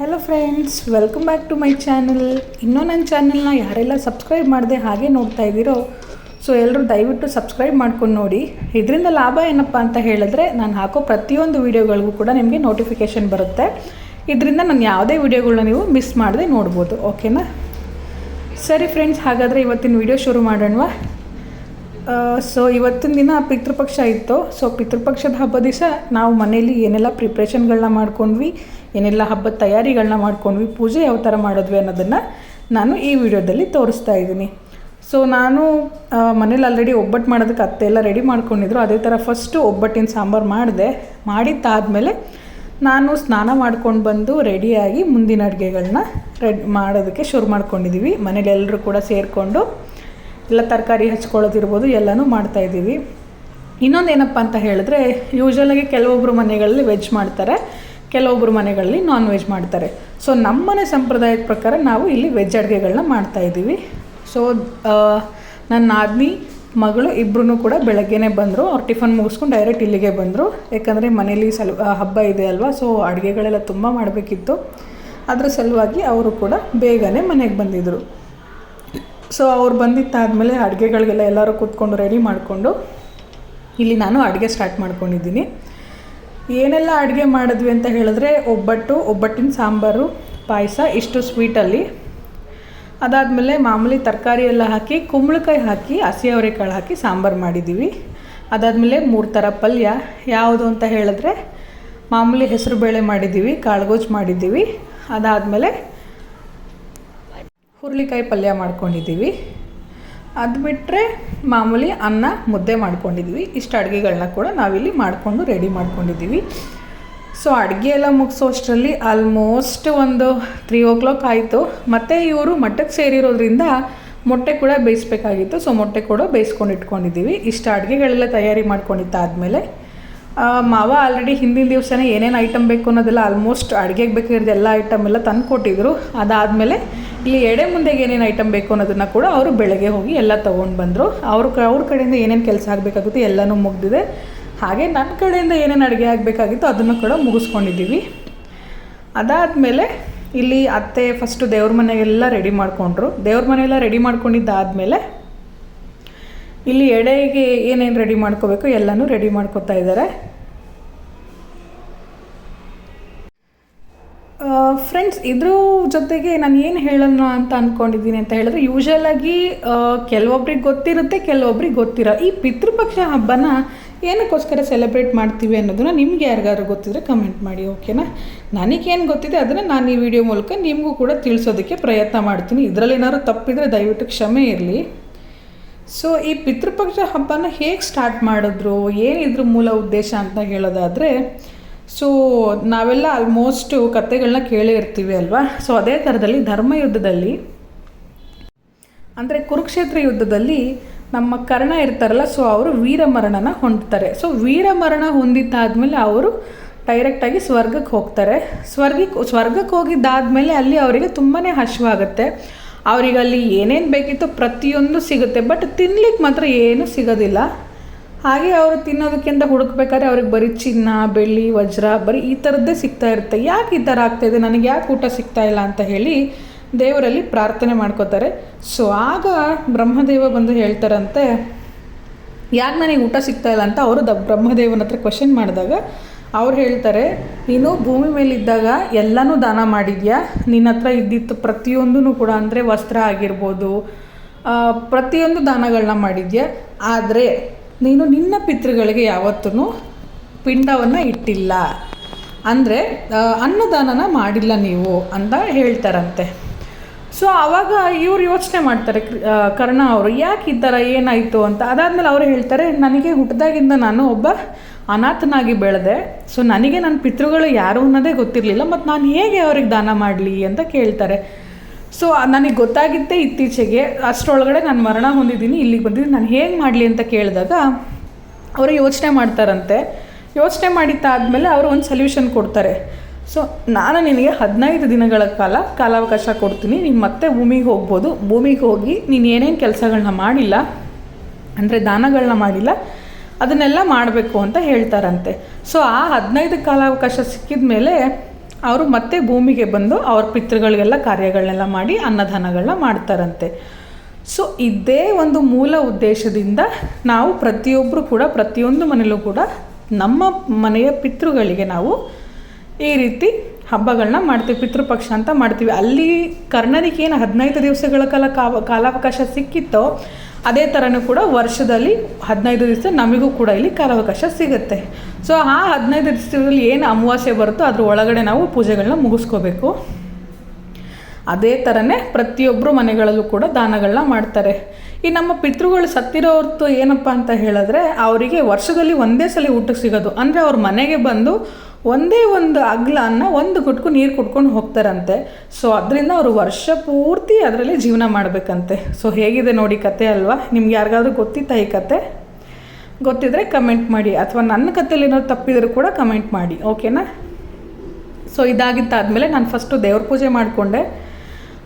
Hello friends welcome back to my channel ಇನ್ನೂ ನನ್ನ ಚಾನಲ್ನ ಯಾರೆಲ್ಲ ಸಬ್ಸ್ಕ್ರೈಬ್ ಮಾಡದೆ ಹಾಗೆ ನೋಡ್ತಾ ಇದ್ದೀರೋ ಸೊ ಎಲ್ಲರೂ ದಯವಿಟ್ಟು ಸಬ್ಸ್ಕ್ರೈಬ್ ಮಾಡ್ಕೊಂಡು ನೋಡಿ. ಇದರಿಂದ ಲಾಭ ಏನಪ್ಪ ಅಂತ ಹೇಳಿದ್ರೆ, ನಾನು ಹಾಕೋ ಪ್ರತಿಯೊಂದು ವೀಡಿಯೋಗಳಿಗೂ ಕೂಡ ನಿಮಗೆ ನೋಟಿಫಿಕೇಷನ್ ಬರುತ್ತೆ. ಇದರಿಂದ ನಾನು ಯಾವುದೇ ವೀಡಿಯೋಗಳನ್ನ ನೀವು ಮಿಸ್ ಮಾಡದೆ ನೋಡ್ಬೋದು ಓಕೆನಾ ಸರಿ ಫ್ರೆಂಡ್ಸ್ ಹಾಗಾದರೆ ಇವತ್ತಿನ ವಿಡಿಯೋ ಶುರು ಮಾಡೋಣವಾ? ಸೊ ಇವತ್ತಿನ ದಿನ ಪಿತೃಪಕ್ಷ ಇತ್ತು ಸೊ ಪಿತೃಪಕ್ಷದ ಹಬ್ಬ ದಿವಸ ನಾವು ಮನೇಲಿ ಏನೆಲ್ಲ ಪ್ರಿಪ್ರೇಷನ್ಗಳನ್ನ ಮಾಡ್ಕೊಂಡ್ವಿ ಏನೆಲ್ಲ ಹಬ್ಬದ ತಯಾರಿಗಳನ್ನ ಮಾಡ್ಕೊಂಡ್ವಿ, ಪೂಜೆ ಯಾವ ಥರ ಮಾಡಿದ್ವಿ ಅನ್ನೋದನ್ನು ನಾನು ಈ ವಿಡಿಯೋದಲ್ಲಿ ತೋರಿಸ್ತಾ ಇದ್ದೀನಿ. ಸೊ ನಾನು ಮನೇಲಿ ಆಲ್ರೆಡಿ ಒಬ್ಬಟ್ಟು ಮಾಡೋದಕ್ಕೆ ಅತ್ತೆ ಎಲ್ಲ ರೆಡಿ ಮಾಡ್ಕೊಂಡಿದ್ರು. ಅದೇ ಥರ ಫಸ್ಟು ಒಬ್ಬಟ್ಟಿನ ಸಾಂಬಾರು ಮಾಡಿದೆ, ಮಾಡಿದ್ದಾದಮೇಲೆ ನಾನು ಸ್ನಾನ ಮಾಡ್ಕೊಂಡು ಬಂದು ರೆಡಿಯಾಗಿ ಮುಂದಿನ ಅಡುಗೆಗಳನ್ನ ರೆಡಿ ಮಾಡೋದಕ್ಕೆ ಶುರು ಮಾಡ್ಕೊಂಡಿದ್ದೀವಿ ಮನೇಲಿ ಎಲ್ಲರೂ ಕೂಡ ಸೇರಿಕೊಂಡು ಎಲ್ಲ ತರಕಾರಿ ಹಚ್ಕೊಳ್ಳೋದಿರ್ಬೋದು, ಎಲ್ಲನೂ ಮಾಡ್ತಾಯಿದ್ದೀವಿ ಇನ್ನೊಂದು ಏನಪ್ಪ ಅಂತ ಹೇಳಿದ್ರೆ ಯೂಶ್ವಲಾಗಿ ಕೆಲವೊಬ್ಬರು ಮನೆಗಳಲ್ಲಿ ವೆಜ್ ಮಾಡ್ತಾರೆ. ಕೆಲವೊಬ್ಬರು ಮನೆಗಳಲ್ಲಿ ನಾನ್ ವೆಜ್ ಮಾಡ್ತಾರೆ ಸೊ ನಮ್ಮನೆ ಸಂಪ್ರದಾಯದ ಪ್ರಕಾರ ನಾವು ಇಲ್ಲಿ ವೆಜ್ ಅಡುಗೆಗಳನ್ನ ಮಾಡ್ತಾಯಿದ್ದೀವಿ ಸೊ ನನ್ನ ನಾದಿನಿ, ಮಗಳು ಇಬ್ಬರೂ ಕೂಡ ಬೆಳಗ್ಗೆನೇ ಬಂದರು. ಅವ್ರು ಟಿಫನ್ ಮುಗಿಸ್ಕೊಂಡು ಡೈರೆಕ್ಟ್ ಇಲ್ಲಿಗೆ ಬಂದರು. ಯಾಕಂದರೆ ಮನೇಲಿ ಸಲ್ ಹಬ್ಬ ಇದೆ ಅಲ್ವಾ ಸೊ ಅಡುಗೆಗಳೆಲ್ಲ ತುಂಬ ಮಾಡಬೇಕಿತ್ತು. ಅದರ ಸಲುವಾಗಿ ಅವರು ಕೂಡ ಬೇಗನೆ ಮನೆಗೆ ಬಂದಿದ್ದರು ಸೊ ಅವ್ರು ಬಂದಿತ್ತಾದಮೇಲೆ ಅಡುಗೆಗಳಿಗೆಲ್ಲ ಎಲ್ಲರೂ ಕೂತ್ಕೊಂಡು ರೆಡಿ ಮಾಡಿಕೊಂಡು ಇಲ್ಲಿ ನಾನು ಅಡುಗೆ ಸ್ಟಾರ್ಟ್ ಮಾಡ್ಕೊಂಡಿದ್ದೀನಿ. ಏನೆಲ್ಲ ಅಡುಗೆ ಮಾಡಿದ್ವಿ ಅಂತ ಹೇಳಿದ್ರೆ ಒಬ್ಬಟ್ಟು, ಒಬ್ಬಟ್ಟಿನ ಸಾಂಬಾರು, ಪಾಯಸ, ಇಷ್ಟು ಸ್ವೀಟಲ್ಲಿ ಅದಾದಮೇಲೆ ಮಾಮೂಲಿ ತರಕಾರಿ ಎಲ್ಲ ಹಾಕಿ, ಕುಂಬಳಕಾಯಿ ಹಾಕಿ ಹಸಿ ಅವರೆಕಾಳು ಹಾಕಿ ಸಾಂಬಾರು ಮಾಡಿದ್ದೀವಿ ಅದಾದಮೇಲೆ ಮೂರು ಥರ ಪಲ್ಯ. ಯಾವುದು ಅಂತ ಹೇಳಿದ್ರೆ ಮಾಮೂಲಿ ಹೆಸರು ಬೇಳೆ ಮಾಡಿದ್ದೀವಿ ಕಾಳುಗೋಜು ಮಾಡಿದ್ದೀವಿ ಅದಾದಮೇಲೆ ಹುರುಳಿಕಾಯಿ ಪಲ್ಯ ಮಾಡ್ಕೊಂಡಿದ್ದೀವಿ ಅದು ಬಿಟ್ಟರೆ ಮಾಮೂಲಿ ಅನ್ನ ಮುದ್ದೆ ಮಾಡ್ಕೊಂಡಿದ್ವಿ. ಇಷ್ಟು ಅಡುಗೆಗಳನ್ನ ಕೂಡ ನಾವಿಲ್ಲಿ ಮಾಡಿಕೊಂಡು ರೆಡಿ ಮಾಡ್ಕೊಂಡಿದ್ದೀವಿ. ಸೊ ಅಡುಗೆ ಎಲ್ಲ ಮುಗಿಸೋ ಅಷ್ಟರಲ್ಲಿ ಆಲ್ಮೋಸ್ಟ್ ಒಂದು ತ್ರೀ ಓ ಕ್ಲಾಕ್ ಆಯಿತು. ಮತ್ತು ಇವರು ಮಠಕ್ಕೆ ಸೇರಿರೋದ್ರಿಂದ ಮೊಟ್ಟೆ ಕೂಡ ಬೇಯಿಸ್ಬೇಕಾಗಿತ್ತು. ಸೊ ಮೊಟ್ಟೆ ಕೂಡ ಬೇಯಿಸ್ಕೊಂಡು ಇಟ್ಕೊಂಡಿದ್ದೀವಿ. ಇಷ್ಟು ಅಡುಗೆಗಳೆಲ್ಲ ತಯಾರಿ ಮಾಡ್ಕೊಂಡಿತ್ತು ಆದಮೇಲೆ ಮಾವ ಆಲ್ರೆಡಿ ಹಿಂದಿನ ದಿವಸನೇ ಏನೇನು ಐಟಮ್ ಬೇಕು ಅನ್ನೋದೆಲ್ಲ ಆಲ್ಮೋಸ್ಟ್ ಅಡುಗೆಗೆ ಬೇಕಾಗಿರೋದು ಎಲ್ಲ ಐಟಮ್ ಎಲ್ಲ ತಂದು ಕೊಟ್ಟಿದ್ರು ಅದಾದಮೇಲೆ ಇಲ್ಲಿ ಎಡೆ ಮುಂದೆಗೆ ಏನೇನು ಐಟಮ್ ಬೇಕು ಅನ್ನೋದನ್ನು ಕೂಡ ಅವರು ಬೆಳಗ್ಗೆ ಹೋಗಿ ಎಲ್ಲ ತೊಗೊಂಡು ಬಂದರು. ಅವ್ರ ಅವ್ರ ಕಡೆಯಿಂದ ಏನೇನು ಕೆಲಸ ಆಗಬೇಕಾಗುತ್ತೆ ಎಲ್ಲನೂ ಮುಗ್ದಿದೆ. ಹಾಗೆ ನನ್ನ ಕಡೆಯಿಂದ ಏನೇನು ಅಡುಗೆ ಆಗಬೇಕಾಗಿತ್ತು ಅದನ್ನು ಕೂಡ ಮುಗಿಸ್ಕೊಂಡಿದ್ದೀವಿ. ಅದಾದಮೇಲೆ ಇಲ್ಲಿ ಅತ್ತೆ ಫಸ್ಟು ದೇವ್ರ ಮನೆಗೆಲ್ಲ ರೆಡಿ ಮಾಡಿಕೊಂಡ್ರು. ದೇವ್ರ ಮನೆಯೆಲ್ಲ ರೆಡಿ ಮಾಡ್ಕೊಂಡಿದ್ದಾದಮೇಲೆ ಇಲ್ಲಿ ಎಡೆಗೆ ಏನೇನು ರೆಡಿ ಮಾಡ್ಕೋಬೇಕು ಎಲ್ಲನೂ ರೆಡಿ ಮಾಡ್ಕೋತಾ ಇದ್ದಾರೆ. ಫ್ರೆಂಡ್ಸ್ ಇದ್ರ ಜೊತೆಗೆ ನಾನು ಏನು ಹೇಳೋಣ ಅಂತ ಅಂದ್ಕೊಂಡಿದ್ದೀನಿ ಅಂತ ಹೇಳಿದ್ರೆ ಯೂಶ್ವಲಾಗಿ ಕೆಲವೊಬ್ರಿಗೆ ಗೊತ್ತಿರುತ್ತೆ, ಕೆಲವೊಬ್ರಿಗೆ ಗೊತ್ತಿರೋ ಈ ಪಿತೃಪಕ್ಷ ಹಬ್ಬನ ಏನಕ್ಕೋಸ್ಕರ ಸೆಲೆಬ್ರೇಟ್ ಮಾಡ್ತೀವಿ ಅನ್ನೋದನ್ನು ನಿಮ್ಗೆ ಯಾರಿಗಾದ್ರು ಗೊತ್ತಿದ್ರೆ ಕಮೆಂಟ್ ಮಾಡಿ ಓಕೆನಾ ನನಗೇನು ಗೊತ್ತಿದೆ ಅದನ್ನು ನಾನು ಈ ವಿಡಿಯೋ ಮೂಲಕ ನಿಮಗೂ ಕೂಡ ತಿಳಿಸೋದಕ್ಕೆ ಪ್ರಯತ್ನ ಮಾಡ್ತೀನಿ. ಇದರಲ್ಲಿ ಏನಾದ್ರು ತಪ್ಪಿದರೆ ದಯವಿಟ್ಟು ಕ್ಷಮೆ ಇರಲಿ. ಸೊ ಈ ಪಿತೃಪಕ್ಷ ಹಬ್ಬನ ಹೇಗೆ ಸ್ಟಾರ್ಟ್ ಮಾಡಿದ್ರು, ಏನಿದ್ರ ಮೂಲ ಉದ್ದೇಶ ಅಂತ ಹೇಳೋದಾದರೆ ಸೊ ನಾವೆಲ್ಲ ಆಲ್ಮೋಸ್ಟು ಕತೆಗಳನ್ನ ಕೇಳೇ ಇರ್ತೀವಿ ಅಲ್ವಾ? ಸೊ ಅದೇ ಥರದಲ್ಲಿ ಧರ್ಮಯುದ್ಧದಲ್ಲಿ ಅಂದರೆ ಕುರುಕ್ಷೇತ್ರ ಯುದ್ಧದಲ್ಲಿ ನಮ್ಮ ಕರ್ಣ ಇರ್ತಾರಲ್ಲ ಸೊ ಅವರು ವೀರಮರಣನ ಹೊಂದ್ತಾರೆ. ಸೊ ವೀರಮರಣ ಹೊಂದಿದ್ದಾದ್ಮೇಲೆ ಅವರು ಡೈರೆಕ್ಟಾಗಿ ಸ್ವರ್ಗಕ್ಕೆ ಹೋಗ್ತಾರೆ. ಸ್ವರ್ಗಕ್ಕೆ ಸ್ವರ್ಗಕ್ಕೆ ಹೋಗಿದ್ದಾದ್ಮೇಲೆ ಅಲ್ಲಿ ಅವರಿಗೆ ತುಂಬಾ ಹಶ್ವಾಗುತ್ತೆ. ಅವರಿಗೆ ಅಲ್ಲಿ ಏನೇನು ಬೇಕಿತ್ತು ಪ್ರತಿಯೊಂದು ಸಿಗುತ್ತೆ ಬಟ್ ತಿನ್ಲಿಕ್ಕೆ ಮಾತ್ರ ಏನೂ ಸಿಗೋದಿಲ್ಲ. ಹಾಗೆ ಅವರು ತಿನ್ನೋದಕ್ಕಿಂತ ಹುಡುಕ್ಬೇಕಾದ್ರೆ ಅವ್ರಿಗೆ ಬರೀ ಚಿನ್ನ, ಬೆಳ್ಳಿ, ವಜ್ರ, ಬರೀ ಈ ಥರದ್ದೇ ಸಿಗ್ತಾ ಇರುತ್ತೆ. ಯಾಕೆ ಈ ಥರ ಆಗ್ತಾಯಿದೆ ನನಗೆ ಯಾಕೆ ಊಟ ಸಿಗ್ತಾ ಇಲ್ಲ ಅಂತ ಹೇಳಿ ದೇವರಲ್ಲಿ ಪ್ರಾರ್ಥನೆ ಮಾಡ್ಕೋತಾರೆ. ಸೊ ಆಗ ಬ್ರಹ್ಮದೇವ ಬಂದು ಹೇಳ್ತಾರಂತೆ, ಯಾಕೆ ನನಗೆ ಊಟ ಸಿಗ್ತಾ ಇಲ್ಲ ಅಂತ ಅವರು ದ ಬ್ರಹ್ಮದೇವನ ಹತ್ರ ಕ್ವಶನ್ ಮಾಡಿದಾಗ ಅವ್ರು ಹೇಳ್ತಾರೆ, ನೀನು ಭೂಮಿ ಮೇಲಿದ್ದಾಗ ಎಲ್ಲನೂ ದಾನ ಮಾಡಿದ್ಯಾ? ನಿನ್ನ ಹತ್ರ ಇದ್ದಿತ್ತು ಪ್ರತಿಯೊಂದೂ ಕೂಡ ಅಂದರೆ ವಸ್ತ್ರ ಆಗಿರ್ಬೋದು ಪ್ರತಿಯೊಂದು ದಾನಗಳನ್ನ ಮಾಡಿದ್ಯಾ? ಆದರೆ ನೀನು ನಿನ್ನ ಪಿತೃಗಳಿಗೆ ಯಾವತ್ತೂ ಪಿಂಡವನ್ನು ಇಟ್ಟಿಲ್ಲ. ಅಂದರೆ ಅನ್ನದಾನನ ಮಾಡಿಲ್ಲ ನೀವು ಅಂತ ಹೇಳ್ತಾರಂತೆ. ಸೊ ಆವಾಗ ಇವ್ರು ಯೋಚನೆ ಮಾಡ್ತಾರೆ ಕ್ರಿ- ಕರ್ಣ ಅವರು, ಯಾಕೆ ಈ ಥರ ಏನಾಯಿತು ಅಂತ. ಅದಾದಮೇಲೆ ಅವರು ಹೇಳ್ತಾರೆ, ನನಗೆ ಹುಟ್ಟಿದಾಗಿಂದ ನಾನು ಒಬ್ಬ ಅನಾಥನಾಗಿ ಬೆಳೆದೆ. ಸೊ ನನಗೆ ನನ್ನ ಪಿತೃಗಳು ಯಾರು ಅನ್ನೋದೇ ಗೊತ್ತಿರಲಿಲ್ಲ ಮತ್ತು ನಾನು ಹೇಗೆ ಅವ್ರಿಗೆ ದಾನ ಮಾಡಲಿ? ಅಂತ ಕೇಳ್ತಾರೆ. ಸೊ ನನಗೆ ಗೊತ್ತಾಗಿದ್ದೇ ಇತ್ತೀಚೆಗೆ ಅಷ್ಟರೊಳಗಡೆ ನಾನು ಮರಣ ಹೊಂದಿದ್ದೀನಿ, ಇಲ್ಲಿಗೆ ಬಂದಿದ್ದೀನಿ. ನಾನು ಹೇಗೆ ಮಾಡಲಿ ಅಂತ ಕೇಳಿದಾಗ ಅವರು ಯೋಚನೆ ಮಾಡ್ತಾರಂತೆ. ಯೋಚನೆ ಮಾಡಿದ್ದಾದಮೇಲೆ ಅವರು ಒಂದು ಸೊಲ್ಯೂಷನ್ ಕೊಡ್ತಾರೆ. ಸೊ ನಾನು ನಿನಗೆ ಹದಿನೈದು ದಿನಗಳ ಕಾಲ ಕಾಲಾವಕಾಶ ಕೊಡ್ತೀನಿ. ನೀನು ಮತ್ತೆ ಭೂಮಿಗೆ ಹೋಗ್ಬೋದು. ಭೂಮಿಗೆ ಹೋಗಿ ನೀನು ಏನೇನು ಕೆಲಸಗಳನ್ನ ಮಾಡಿಲ್ಲ, ಅಂದರೆ ದಾನಗಳನ್ನ ಮಾಡಿಲ್ಲ, ಅದನ್ನೆಲ್ಲ ಮಾಡಬೇಕು ಅಂತ ಹೇಳ್ತಾರಂತೆ. ಸೊ ಆ ಹದಿನೈದು ಕಾಲಾವಕಾಶ ಸಿಕ್ಕಿದ ಮೇಲೆ ಅವರು ಮತ್ತೆ ಭೂಮಿಗೆ ಬಂದು ಅವ್ರ ಪಿತೃಗಳಿಗೆಲ್ಲ ಕಾರ್ಯಗಳನ್ನೆಲ್ಲ ಮಾಡಿ ಅನ್ನದಾನಗಳನ್ನ ಮಾಡ್ತಾರಂತೆ. ಸೊ ಇದೇ ಒಂದು ಮೂಲ ಉದ್ದೇಶದಿಂದ ನಾವು ಪ್ರತಿಯೊಬ್ಬರು ಕೂಡ, ಪ್ರತಿಯೊಂದು ಮನೆಯಲ್ಲೂ ಕೂಡ ನಮ್ಮ ಮನೆಯ ಪಿತೃಗಳಿಗೆ ನಾವು ಈ ರೀತಿ ಹಬ್ಬಗಳನ್ನ ಮಾಡ್ತೀವಿ. ಪಿತೃಪಕ್ಷ ಅಂತ ಮಾಡ್ತೀವಿ. ಅಲ್ಲಿ ಕರ್ಣನಿಗೆ ಏನು ಹದಿನೈದು ದಿವಸಗಳ ಕಾಲ ಕಾಲಾವಕಾಶ ಸಿಕ್ಕಿತ್ತೋ ಅದೇ ಥರನೂ ಕೂಡ ವರ್ಷದಲ್ಲಿ ಹದಿನೈದು ದಿವಸ ನಮಗೂ ಕೂಡ ಇಲ್ಲಿ ಕಾಲಾವಕಾಶ ಸಿಗುತ್ತೆ. ಸೊ ಆ ಹದಿನೈದು ದಿವಸದಲ್ಲಿ ಏನು ಅಮಾವಾಸ್ಯೆ ಬರುತ್ತೋ ಅದ್ರ ಒಳಗಡೆ ನಾವು ಪೂಜೆಗಳನ್ನ ಮುಗಿಸ್ಕೋಬೇಕು. ಅದೇ ಥರನೇ ಪ್ರತಿಯೊಬ್ಬರು ಮನೆಗಳಲ್ಲೂ ಕೂಡ ದಾನಗಳನ್ನ ಮಾಡ್ತಾರೆ. ಈ ನಮ್ಮ ಪಿತೃಗಳು ಸತ್ತಿರೋರ್ತು ಏನಪ್ಪ ಅಂತ ಹೇಳಿದ್ರೆ, ಅವರಿಗೆ ವರ್ಷದಲ್ಲಿ ಒಂದೇ ಸಲ ಊಟಕ್ಕೆ ಸಿಗೋದು. ಅಂದರೆ ಅವ್ರ ಮನೆಗೆ ಬಂದು ಒಂದೇ ಒಂದು ಅಗ್ಲನ್ನು ಒಂದು ಗುಟ್ಕು ನೀರು ಕುಡ್ಕೊಂಡು ಹೋಗ್ತಾರಂತೆ. ಸೊ ಅದರಿಂದ ಅವರು ವರ್ಷ ಪೂರ್ತಿ ಅದರಲ್ಲಿ ಜೀವನ ಮಾಡಬೇಕಂತೆ. ಸೊ ಹೇಗಿದೆ ನೋಡಿ ಕತೆ ಅಲ್ವಾ? ನಿಮ್ಗೆ ಯಾರಿಗಾದ್ರೂ ಗೊತ್ತಿತ್ತಾ ಈ ಕತೆ? ಗೊತ್ತಿದ್ರೆ ಕಮೆಂಟ್ ಮಾಡಿ. ಅಥವಾ ನನ್ನ ಕಥೆಯಲ್ಲಿ ಏನಾದ್ರು ತಪ್ಪಿದರೂ ಕೂಡ ಕಮೆಂಟ್ ಮಾಡಿ. ಓಕೆನಾ ಸೊ ಇದಾಗಿತ್ತಾದಮೇಲೆ ನಾನು ಫಸ್ಟು ದೇವ್ರ ಪೂಜೆ ಮಾಡಿಕೊಂಡೆ.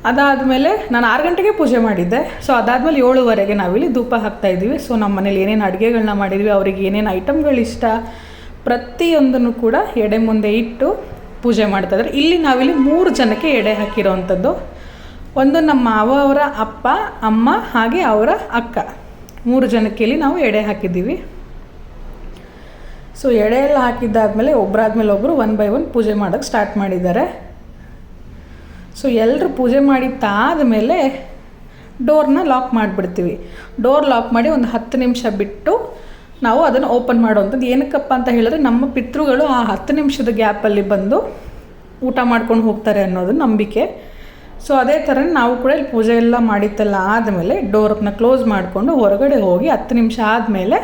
ಅದಾದಮೇಲೆ ನಾನು ಆರು ಗಂಟೆಗೆ ಪೂಜೆ ಮಾಡಿದ್ದೆ. ಸೊ ಅದಾದಮೇಲೆ ಏಳುವರೆಗೆ ನಾವಿಲ್ಲಿ ಧೂಪ ಹಾಕ್ತಾ ಇದ್ದೀವಿ. ಸೊ ನಮ್ಮ ಮನೇಲಿ ಏನೇನು ಅಡುಗೆಗಳನ್ನ ಮಾಡಿದ್ವಿ, ಅವ್ರಿಗೆ ಏನೇನು ಐಟಮ್ಗಳು ಇಷ್ಟ ಪ್ರತಿಯೊಂದನ್ನು ಕೂಡ ಎಡೆ ಮುಂದೆ ಇಟ್ಟು ಪೂಜೆ ಮಾಡ್ತಾ ಇದ್ದಾರೆ. ಇಲ್ಲಿ ನಾವಿಲ್ಲಿ ಮೂರು ಜನಕ್ಕೆ ಎಡೆ ಹಾಕಿರೋವಂಥದ್ದು. ಒಂದು ನಮ್ಮ ಮಾವ ಅವರ ಅಪ್ಪ, ಅಮ್ಮ ಹಾಗೆ ಅವರ ಅಕ್ಕ. ಮೂರು ಜನಕ್ಕೆ ಇಲ್ಲಿ ನಾವು ಎಡೆ ಹಾಕಿದ್ದೀವಿ. ಸೊ ಎಡೆ ಎಲ್ಲ ಹಾಕಿದ್ದಾದಮೇಲೆ ಒಬ್ಬರಾದ್ಮೇಲೆ ಒಬ್ಬರು ಒನ್ ಬೈ ಒನ್ ಪೂಜೆ ಮಾಡೋಕ್ಕೆ ಸ್ಟಾರ್ಟ್ ಮಾಡಿದ್ದಾರೆ. ಸೊ ಎಲ್ಲರೂ ಪೂಜೆ ಮಾಡಿದ್ದಾದ ಮೇಲೆ ಡೋರ್ನ ಲಾಕ್ ಮಾಡಿಬಿಡ್ತೀವಿ. ಡೋರ್ ಲಾಕ್ ಮಾಡಿ ಒಂದು ಹತ್ತು ನಿಮಿಷ ಬಿಟ್ಟು ನಾವು ಅದನ್ನು ಓಪನ್ ಮಾಡುವಂಥದ್ದು. ಏನಕ್ಕಪ್ಪ ಅಂತ ಹೇಳಿದ್ರೆ ನಮ್ಮ ಪಿತೃಗಳು ಆ ಹತ್ತು ನಿಮಿಷದ ಗ್ಯಾಪಲ್ಲಿ ಬಂದು ಊಟ ಮಾಡ್ಕೊಂಡು ಹೋಗ್ತಾರೆ ಅನ್ನೋದು ನಂಬಿಕೆ. ಸೊ ಅದೇ ಥರ ನಾವು ಕೂಡ ಇಲ್ಲಿ ಪೂಜೆ ಎಲ್ಲ ಮಾಡಿತ್ತಲ್ಲ ಆದಮೇಲೆ ಡೋರ್ನ ಕ್ಲೋಸ್ ಮಾಡಿಕೊಂಡು ಹೊರಗಡೆ ಹೋಗಿ ಹತ್ತು ನಿಮಿಷ ಆದಮೇಲೆ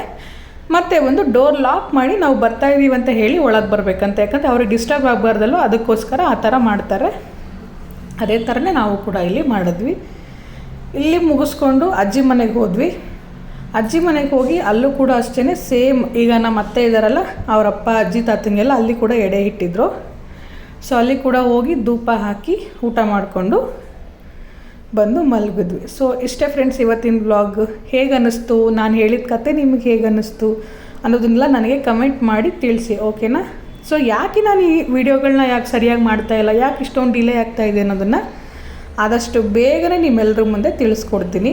ಮತ್ತೆ ಒಂದು ಡೋರ್ ಲಾಕ್ ಮಾಡಿ ನಾವು ಬರ್ತಾ ಇದ್ದೀವಿ ಅಂತ ಹೇಳಿ ಒಳಗೆ ಬರಬೇಕಂತ. ಯಾಕಂದರೆ ಅವ್ರಿಗೆ ಡಿಸ್ಟರ್ಬ್ ಆಗಬಾರ್ದಲ್ಲೋ ಅದಕ್ಕೋಸ್ಕರ ಆ ಥರ ಮಾಡ್ತಾರೆ. ಅದೇ ಥರನೇ ನಾವು ಕೂಡ ಇಲ್ಲಿ ಮಾಡಿದ್ವಿ. ಇಲ್ಲಿ ಮುಗಿಸ್ಕೊಂಡು ಅಜ್ಜಿ ಮನೆಗೆ ಹೋದ್ವಿ. ಅಜ್ಜಿ ಮನೆಗೆ ಹೋಗಿ ಅಲ್ಲೂ ಕೂಡ ಅಷ್ಟೇ ಸೇಮ್ ಈಗ ನಮ್ಮ ಅತ್ತೆ ಇದ್ದಾರಲ್ಲ ಅವರಪ್ಪ ಅಜ್ಜಿ ತಾತಂಗೆಲ್ಲ ಅಲ್ಲಿ ಕೂಡ ಎಡೆ ಇಟ್ಟಿದ್ರು. ಸೊ ಅಲ್ಲಿ ಕೂಡ ಹೋಗಿ ಧೂಪ ಹಾಕಿ ಊಟ ಮಾಡಿಕೊಂಡು ಬಂದು ಮಲಗಿದ್ವಿ. ಸೊ ಇಷ್ಟೇ ಫ್ರೆಂಡ್ಸ್ ಇವತ್ತಿನ ಬ್ಲಾಗ್ ಹೇಗೆ ಅನ್ನಿಸ್ತು ನಾನು ಹೇಳಿದ ಕತೆ ನಿಮಗೆ ಹೇಗೆ ಅನ್ನಿಸ್ತು ಅನ್ನೋದನ್ನೆಲ್ಲ ನನಗೆ ಕಮೆಂಟ್ ಮಾಡಿ ತಿಳಿಸಿ ಓಕೆನಾ ಸೊ ಯಾಕೆ ನಾನು ಈ ವಿಡಿಯೋಗಳನ್ನ ಯಾಕೆ ಸರಿಯಾಗಿ ಮಾಡ್ತಾ ಇಲ್ಲ? ಯಾಕೆ ಇಷ್ಟೊಂದು ಡಿಲೇ ಆಗ್ತಾ ಇದೆ ಅನ್ನೋದನ್ನು ಆದಷ್ಟು ಬೇಗನೆ ನಿಮ್ಮೆಲ್ಲರ ಮುಂದೆ ತಿಳಿಸ್ಕೊಡ್ತೀನಿ.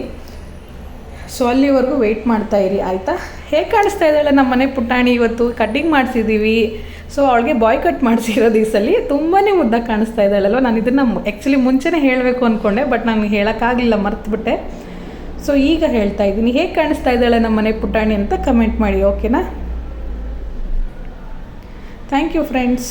ಸೊ ಅಲ್ಲಿವರೆಗೂ ವೆಯ್ಟ್ ಮಾಡ್ತಾ ಇರಿ, ಆಯಿತಾ? ಹೇಗೆ ಕಾಣಿಸ್ತಾ ಇದ್ದಾಳೆ ನಮ್ಮ ಮನೆ ಪುಟಾಣಿ ಇವತ್ತು? ಕಟ್ಟಿಂಗ್ ಮಾಡಿಸಿದ್ದೀವಿ ಸೊ ಅವಳಿಗೆ ಬಾಯ್ ಕಟ್ ಮಾಡಿಸಿರೋದು ಈ ತುಂಬಾ ಮುದ್ದ ಕಾಣಿಸ್ತಾ ಇದ್ದಾಳಲ್ವ ನಾನು ಇದನ್ನು ಆ್ಯಕ್ಚುಲಿ ಮುಂಚೆನೇ ಹೇಳಬೇಕು ಅಂದ್ಕೊಂಡೆ ಬಟ್ ನಾನು ಹೇಳೋಕ್ಕಾಗಲಿಲ್ಲ, ಮರ್ತುಬಿಟ್ಟೆ. ಸೊ ಈಗ ಹೇಳ್ತಾ ಇದ್ದೀನಿ. ಹೇಗೆ ಕಾಣಿಸ್ತಾ ಇದ್ದಾಳೆ ನಮ್ಮ ಮನೆ ಪುಟಾಣಿ ಅಂತ ಕಮೆಂಟ್ ಮಾಡಿ ಓಕೆನಾ ಥ್ಯಾಂಕ್ ಯು ಫ್ರೆಂಡ್ಸ್